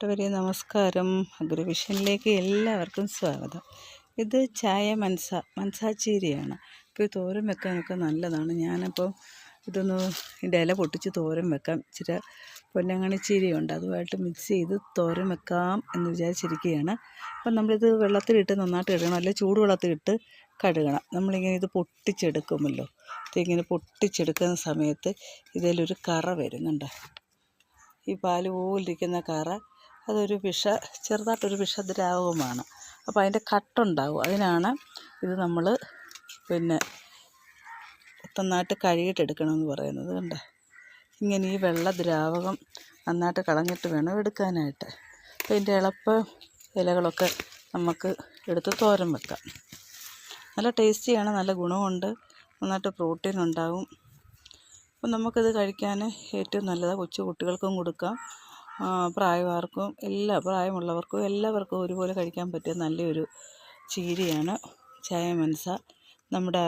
പ്രിയപ്പെട്ടവരെ നമസ്കാരം. അഗ്രവിഷനിലേക്ക് എല്ലാവർക്കും സ്വാഗതം. ഇത് ചായ മൻസ മൻസാച്ചീരിയാണ്. ഇപ്പോൾ ഈ തോരൻ വെക്കാനൊക്കെ നല്ലതാണ്. ഞാനപ്പോൾ ഇതൊന്ന് ഇതിന്റെ ഇല പൊട്ടിച്ച് തോരൻ വെക്കാം. ഇച്ചിരി പൊന്നങ്ങണി ചീരയുണ്ട് അതുമായിട്ട് മിക്സ് ചെയ്ത് തോരൻ വെക്കാം എന്ന് വിചാരിച്ചിരിക്കുകയാണ്. അപ്പം നമ്മളിത് വെള്ളത്തിലിട്ട് നന്നായിട്ട് ഇടണം അല്ലെങ്കിൽ ചൂടുവെള്ളത്തിലിട്ട് കഴുകണം. നമ്മളിങ്ങനെ ഇത് പൊട്ടിച്ചെടുക്കുമല്ലോ. ഇതിങ്ങനെ പൊട്ടിച്ചെടുക്കുന്ന സമയത്ത് ഇതിലൊരു കറ വരുന്നുണ്ട്. ഈ പാൽ പോലിരിക്കുന്ന കറ അതൊരു വിഷ ചെറുതായിട്ടൊരു വിഷദ്രാവകമാണ് അപ്പോൾ അതിന്റെ കട്ടുണ്ടാവും. അതിനാണ് ഇത് നമ്മൾ പിന്നെ നന്നായിട്ട് കഴുകിയിട്ടെടുക്കണമെന്ന് പറയുന്നത് കണ്ട? ഇങ്ങനെ ഈ വെള്ള ദ്രാവകം നന്നായിട്ട് കളഞ്ഞിട്ട് വേണം എടുക്കാനായിട്ട്. അപ്പോൾ ഇതിന്റെ ഇളപ്പ് ഇലകളൊക്കെ നമുക്ക് എടുത്ത് തോരൻ വെക്കാം. നല്ല ടേസ്റ്റിയാണ് നല്ല ഗുണമുണ്ട്. നന്നായിട്ട് പ്രോട്ടീൻ ഉണ്ടാവും. അപ്പം നമുക്കിത് കഴിക്കാൻ ഏറ്റവും നല്ലതാണ് കൊച്ചു കുട്ടികൾക്കും കൊടുക്കാം. പ്രായമാർക്കും എല്ലാ പ്രായമുള്ളവർക്കും എല്ലാവർക്കും ഒരുപോലെ കഴിക്കാൻ പറ്റിയ നല്ലൊരു ചീരയാണ് ചായ മനസ നമ്മുടെ